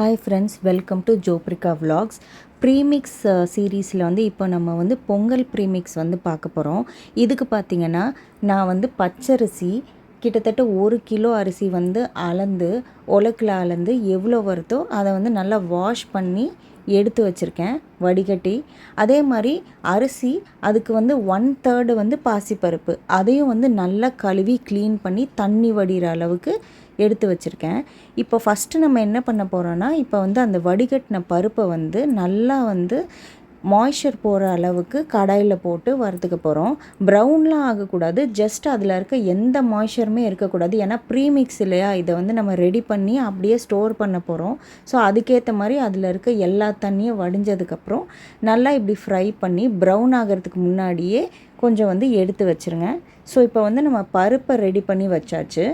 Hi friends welcome to ஜோப்ரிகா vlogs premix சீரீஸில் வந்து இப்போ நம்ம வந்து பொங்கல் ப்ரீமிக்ஸ் வந்து பார்க்க போகிறோம் இதுக்கு பார்த்தீங்கன்னா நான் வந்து பச்சரிசி கிட்டத்தட்ட ஒரு கிலோ அரிசி வந்து அளந்து உலக்கில் அளந்து எவ்வளோ வருதோ அதை வந்து நல்லா வாஷ் பண்ணி எடுத்து வச்சுருக்கேன் வடிகட்டி. அதே மாதிரி அரிசி அதுக்கு வந்து ஒன் தேர்டு வந்து பாசிப்பருப்பு. அதையும் வந்து நல்லா கழுவி க்ளீன் பண்ணி தண்ணி வடிகிற அளவுக்கு எடுத்து வச்சுருக்கேன். இப்போ ஃபஸ்ட்டு நம்ம என்ன பண்ண போகிறோன்னா இப்போ வந்து அந்த வடிகட்டின பருப்பை வந்து நல்லா வந்து மாய்ஸ்சர் போகிற அளவுக்கு கடாயில் போட்டு வறுத்துக்க போகிறோம் ப்ரௌன்லாம் ஆகக்கூடாது. ஜஸ்ட் அதில் இருக்க எந்த மாய்ஸ்சருமே இருக்கக்கூடாது. ஏன்னா ப்ரீமிக்ஸ் இல்லையா? இதை வந்து நம்ம ரெடி பண்ணி அப்படியே ஸ்டோர் பண்ண போகிறோம் ஸோ அதுக்கேற்ற மாதிரி அதில் இருக்க எல்லா தண்ணியும் வடிஞ்சதுக்கப்புறம் நல்லா இப்படி ஃப்ரை பண்ணி ப்ரௌன் ஆகிறதுக்கு முன்னாடியே கொஞ்சம் வந்து எடுத்து வச்சுருங்க. ஸோ இப்போ வந்து நம்ம பருப்பை ரெடி பண்ணி வச்சாச்சு.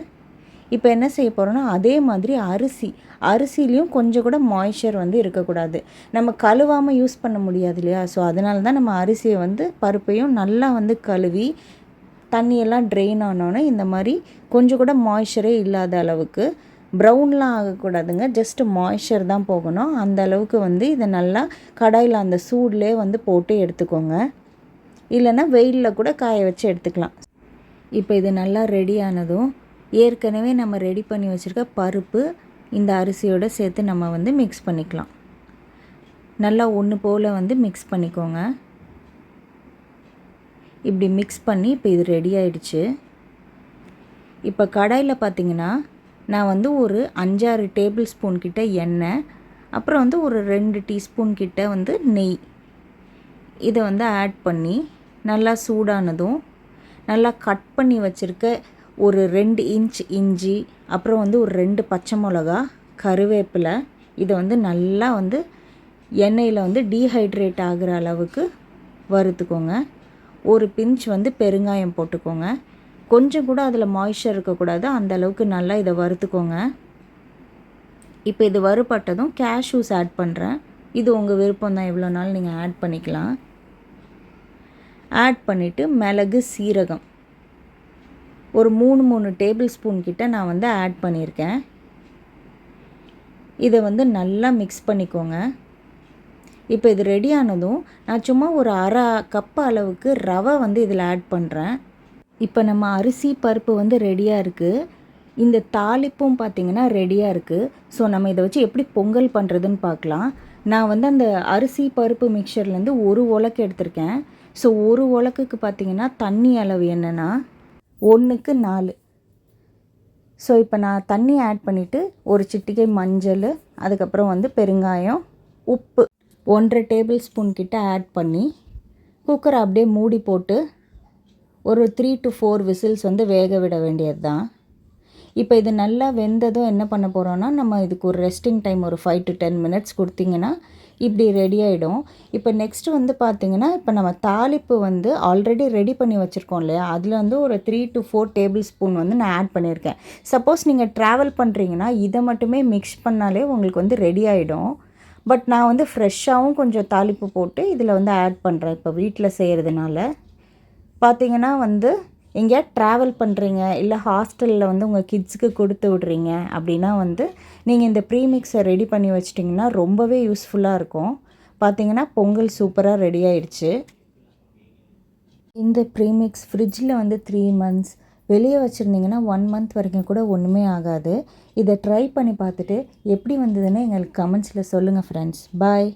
இப்போ என்ன செய்ய போகிறோன்னா அதே மாதிரி அரிசி அரிசிலையும் கொஞ்சம் கூட மாய்ச்சர் வந்து இருக்கக்கூடாது. நம்ம கழுவாமல் யூஸ் பண்ண முடியாது இல்லையா? ஸோ அதனால தான் நம்ம அரிசியை வந்து பருப்பையும் நல்லா வந்து கழுவி தண்ணியெல்லாம் ட்ரெயின் ஆனோன்னே இந்த மாதிரி கொஞ்சம் கூட மாய்ச்சரே இல்லாத அளவுக்கு ப்ரௌன்லாம் ஆகக்கூடாதுங்க. ஜஸ்ட்டு மாய்ச்சர் தான் போகணும். அந்த அளவுக்கு வந்து இதை நல்லா கடாயில் அந்த சூட்லேயே வந்து போட்டு எடுத்துக்கோங்க. இல்லைன்னா வெயிலில் கூட காய வச்சு எடுத்துக்கலாம். இப்போ இது நல்லா ரெடி ஆனதும் ஏற்கனவே நம்ம ரெடி பண்ணி வச்சுருக்க பருப்பு இந்த அரிசியோடு சேர்த்து நம்ம வந்து மிக்ஸ் பண்ணிக்கலாம். நல்லா ஒன்று போல் வந்து மிக்ஸ் பண்ணிக்கோங்க. இப்படி மிக்ஸ் பண்ணி இப்போ இது ரெடி ஆயிடுச்சு. இப்போ கடாயில் பார்த்தீங்கன்னா நான் வந்து ஒரு அஞ்சாறு டேபிள் ஸ்பூன் கிட்ட எண்ணெய் அப்புறம் வந்து ஒரு ரெண்டு டீஸ்பூன் கிட்ட வந்து நெய். இதை வந்து ஆட் பண்ணி நல்லா சூடானதும் நல்லா கட் பண்ணி வச்சுருக்க ஒரு ரெண்டு இன்ச் இஞ்சி அப்புறம் வந்து ஒரு ரெண்டு பச்சை மிளகா கருவேப்பிலை. இதை வந்து நல்லா வந்து எண்ணெயில் வந்து டீஹைட்ரேட் ஆகிற அளவுக்கு வறுத்துக்கோங்க. ஒரு பிஞ்ச் வந்து பெருங்காயம் போட்டுக்கோங்க. கொஞ்சம் கூட அதில் மாய்ஸ்சர் இருக்கக்கூடாது. அந்த அளவுக்கு நல்லா இதை வறுத்துக்கோங்க. இப்போ இது வறுபட்டதும் கேஷ்யூஸ் ஆட் பண்ணுறேன் இது உங்கள் விருப்பம் தான். எவ்வளோ நாள் நீங்கள் ஆட் பண்ணிக்கலாம். ஆட் பண்ணிவிட்டு மிளகு சீரகம். ஒரு மூணு மூணு டேபிள் ஸ்பூன் கிட்ட நான் வந்து ஆட் பண்ணியிருக்கேன். இதை வந்து நல்லா மிக்ஸ் பண்ணிக்கோங்க. இப்போ இது ரெடி ஆனதும் நான் சும்மா ஒரு அரை கப் அளவுக்கு ரவை வந்து இதில் ஆட் பண்ணுறேன் இப்போ நம்ம அரிசி பருப்பு வந்து ரெடியாக இருக்குது இந்த தாளிப்பும் பார்த்திங்கன்னா ரெடியாக இருக்குது ஸோ நம்ம இதை வச்சு எப்படி பொங்கல் பண்ணுறதுன்னு பார்க்கலாம். நான் வந்து அந்த அரிசி பருப்பு மிக்சர்லேருந்து ஒரு உலக்கு எடுத்திருக்கேன். ஸோ ஒரு உலக்குக்கு பார்த்திங்கன்னா தண்ணி அளவு என்னென்னா ஒன்றுக்கு நாலு. ஸோ இப்போ நான் தண்ணி ஆட் பண்ணிவிட்டு ஒரு சிட்டிகை மஞ்சள் அதுக்கப்புறம் வந்து பெருங்காயம் உப்பு ஒன்றரை டேபிள் ஸ்பூன் கிட்ட ஆட் பண்ணி குக்கரை அப்படியே மூடி போட்டு ஒரு த்ரீ டு ஃபோர் விசில்ஸ் வந்து வேக விட வேண்டியது தான் இப்போ இது நல்லா வெந்ததும் என்ன பண்ண போகிறோன்னா நம்ம இதுக்கு ஒரு ரெஸ்டிங் டைம் ஒரு ஃபைவ் டு டென் மினிட்ஸ் கொடுத்திங்கன்னா இப்படி ரெடி ஆகிடும் இப்போ நெக்ஸ்ட்டு வந்து பார்த்திங்கன்னா இப்போ நம்ம தாளிப்பு வந்து ஆல்ரெடி ரெடி பண்ணி வச்சுருக்கோம் இல்லையா? அதில் வந்து ஒரு three to four tablespoon வந்து நான் ஆட் பண்ணியிருக்கேன். சப்போஸ் நீங்கள் ட்ராவல் பண்ணுறீங்கன்னா இதை மட்டுமே மிக்ஸ் பண்ணாலே உங்களுக்கு வந்து ரெடி ஆகிடும் பட் நான் வந்து ஃப்ரெஷ்ஷாகவும் கொஞ்சம் தாளிப்பு போட்டு இதில் வந்து ஆட் பண்ணுறேன் இப்போ வீட்டில் செய்கிறதுனால பார்த்தீங்கன்னா வந்து எங்கேயா ட்ராவல் பண்ணுறீங்க இல்லை ஹாஸ்டலில் வந்து உங்கள் கிட்ஸுக்கு கொடுத்து விட்றீங்க அப்படின்னா வந்து நீங்கள் இந்த ப்ரீமிக்ஸை ரெடி பண்ணி வச்சிட்டிங்கன்னா ரொம்பவே யூஸ்ஃபுல்லாக இருக்கும். பார்த்தீங்கன்னா பொங்கல் சூப்பராக ரெடி ஆயிடுச்சு. இந்த ப்ரீமிக்ஸ் ஃப்ரிட்ஜில் வந்து த்ரீ மந்த்ஸ் வெளியே வச்சுருந்தீங்கன்னா ஒன் மந்த் வரைக்கும் கூட ஒன்றுமே ஆகாது. இதை ட்ரை பண்ணி பார்த்துட்டு எப்படி வந்ததுன்னு எங்களுக்கு கமெண்ட்ஸில் சொல்லுங்கள் ஃப்ரெண்ட்ஸ் பாய்